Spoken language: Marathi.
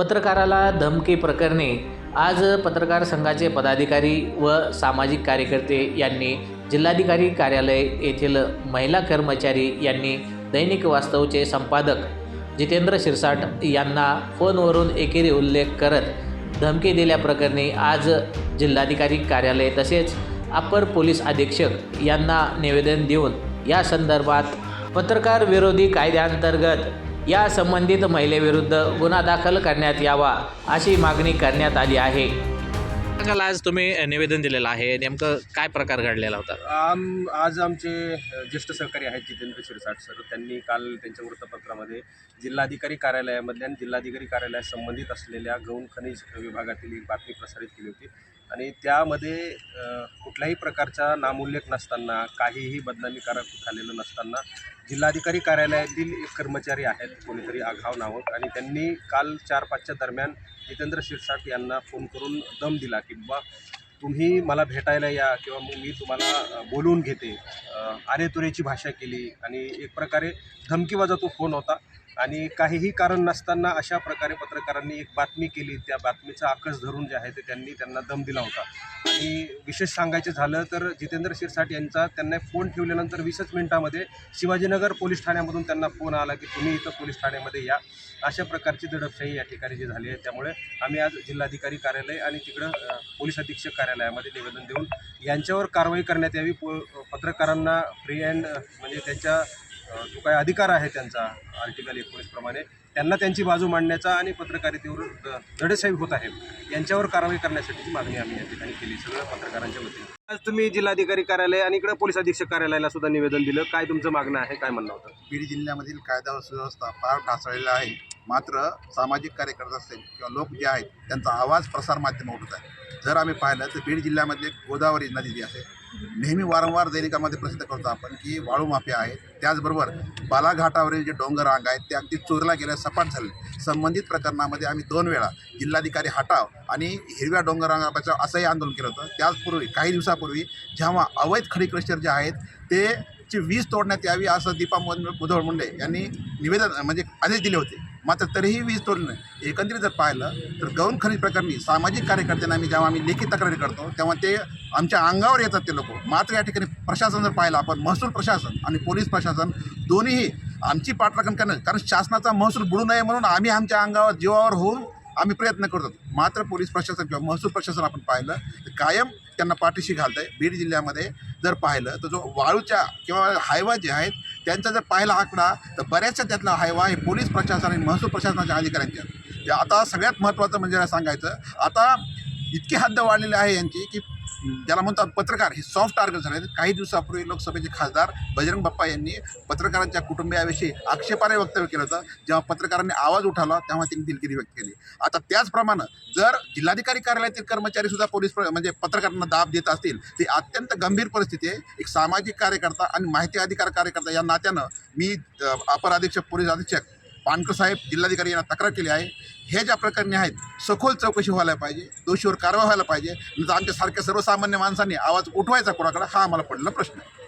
पत्रकाराला धमकी प्रकरणी आज पत्रकार संघाचे पदाधिकारी व सामाजिक कार्यकर्ते यांनी जिल्हाधिकारी कार्यालय येथील महिला कर्मचारी यांनी दैनिक वास्तवचे संपादक जितेंद्र शिरसाट यांना फोनवरून एकेरी उल्लेख करत धमकी दिल्याप्रकरणी आज जिल्हाधिकारी कार्यालय तसेच अप्पर पोलीस अधीक्षक यांना निवेदन देऊन या संदर्भात पत्रकार विरोधी कायद्याअंतर्गत या संबंधित महिलेविरुद्ध गुन्हा दाखल करण्यात यावा अशी मागणी करण्यात आली आहे. सांगाल आज तुम्ही निवेदन दिलेलं आहे. नेमकं काय प्रकार घडलेला होता? आम आज आमचे ज्येष्ठ सहकारी आहेत जितेंद्र शिरसाट सर. त्यांनी काल त्यांच्या वृत्तपत्रामध्ये जिल्हाधिकारी कार्यालयामधल्या आणि जिल्हाधिकारी कार्यालयात संबंधित असलेल्या गौण खनिज विभागातील एक बातमी प्रसारित केली होती. आणि त्यामध्ये कुठल्याही प्रकारचा नामोल्लेख नसताना काहीही बदनामीकारक झालेलं नसताना जिल्हाधिकारी कार्यालयातील एक कर्मचारी आहेत कोणीतरी आघाव नावक आणि त्यांनी काल चार पाचच्या दरम्यान जितेंद्र शिरसाट यांना फोन करून दम दिला की बाबा तुम्ही मला भेटायला या किंवा मग मी तुम्हाला बोलवून घेते. अ, अरेतुरेची भाषा केली आणि एक प्रकारे धमकीवाजा तो फोन होता. आणि काहीही कारण नसताना अशा प्रकारे पत्रकारांनी एक बातमी केली. त्या बातमीचा आकस धरून जे आहे ते त्यांनी त्यांना दम दिला होता. आणि विशेष सांगायचं झालं तर जितेंद्र शिरसाट यांचा त्यांना फोन ठेवल्यानंतर वीसच मिनिटामध्ये शिवाजीनगर पोलीस ठाण्यामधून त्यांना फोन आला की तुम्ही इथं पोलीस ठाण्यामध्ये या. अशा प्रकारची दडपशाही या ठिकाणी जी झाली आहे त्यामुळे आम्ही आज जिल्हाधिकारी कार्यालय आणि तिकडं पोलीस अधीक्षक कार्यालयामध्ये निवेदन देऊन यांच्यावर कारवाई करण्यात यावी. पो पत्रकारांना फ्री अँड म्हणजे त्यांच्या जो काय अधिकार आहे त्यांचा आर्टिकल एकोणीसप्रमाणे त्यांना त्यांची बाजू मांडण्याचा आणि पत्रकारितेवर द- होत आहे यांच्यावर कारवाई करण्यासाठीची मागणी आम्ही या ठिकाणी केली. सगळ्या पत्रकारांच्या वतीने. आज तुम्ही जिल्हाधिकारी कार्यालय आणि इकडे पोलीस अधीक्षक कार्यालयाला सुद्धा निवेदन दिलं. काय तुमचं मागणं आहे? काय म्हणणं होतं? बीड जिल्ह्यामधील कायदा व सुव्यवस्था फार ढासळलेला आहे. मात्र सामाजिक कार्यकर्ते असेल किंवा लोक जे आहेत त्यांचा आवाज प्रसारमाध्यम उठत आहे जर आम्ही पाहिलं तर बीड जिल्ह्यामध्ये गोदावरी नदी जी आहे नेहमी वारंवार दैनिकामध्ये प्रसिद्ध करतो आपण की वाळू माफिया आहेत. त्याचबरोबर बालाघाटावरील जे डोंगर रांग आहेत ते अगदी चोरला गेल्या सपाट झाले. संबंधित प्रकरणामध्ये आम्ही दोन वेळा जिल्हाधिकारी हटाव आणि हिरव्या डोंगररांगापाचं असंही आंदोलन केलं होतं. त्याचपूर्वी काही दिवसापूर्वी जेव्हा अवैध खडी क्रशर जे आहेत ते ची वीज तोडण्यात यावी असं दीपा मुं- मुधोळ मुंडे यांनी निवेदन म्हणजे आदेश दिले होते. मात्र तरीही वीज तोडलं नाही एकंदरीत जर पाहिलं तर गौण खनिज प्रकरणी सामाजिक कार्यकर्त्यांना आम्ही जेव्हा आम्ही लेखी तक्रारी करतो तेव्हा ते आमच्या अंगावर येतात ते लोक. मात्र या ठिकाणी प्रशासन जर पाहिलं आपण महसूल प्रशासन आणि पोलीस प्रशासन दोन्हीही आमची पाठराखण करणं कारण शासनाचा महसूल बुडू नये म्हणून आम्ही आमच्या अंगावर जीवावर होऊन आम्ही प्रयत्न करतो मात्र पोलीस प्रशासन किंवा महसूल प्रशासन आपण पाहिलं तर कायम त्यांना पाठीशी घालतं आहे बीड जिल्ह्यामध्ये जर पाहिलं तर जो वाळूच्या किंवा हायवा जे आहेत त्यांचा जर पाहिला आकडा तर बऱ्याचशा त्यातला हायवा हे पोलीस प्रशासन आणि महसूल प्रशासनाच्या अधिकाऱ्यांच्या आहेत. आता सगळ्यात महत्त्वाचं म्हणजे सांगायचं आता इतकी हद्द वाढलेली आहे यांची की ज्याला म्हणतात पत्रकार हे सॉफ्ट टार्गेट झाले काही दिवसापूर्वी लोकसभेचे खासदार बजरंग बाप्पा यांनी पत्रकारांच्या कुटुंबियाविषयी आक्षेपार्ह वक्तव्य केलं होतं. जेव्हा पत्रकारांनी आवाज उठावला तेव्हा त्यांनी दिलगिरी व्यक्त केली. आता त्याचप्रमाणे जर जिल्हाधिकारी कार्यालयातील कर्मचारी सुद्धा पोलीस म्हणजे पत्रकारांना दाब देत असतील ती अत्यंत गंभीर परिस्थिती आहे. एक सामाजिक कार्यकर्ता आणि माहिती अधिकार कार्यकर्ता या नात्यानं मी अपर अधीक्षक पोलीस अधीक्षक पानकर साहेब जिल्हाधिकारी यांना तक्रार केली आहे. हे ज्या प्रकरणी आहेत सखोल चौकशी व्हायला पाहिजे दोषीवर कारवाई व्हायला पाहिजे. म्हणजे नंतर सर्वसामान्य माणसांनी आवाज उठवायचा कोणाकडे हा आम्हाला पडलेला प्रश्न आहे.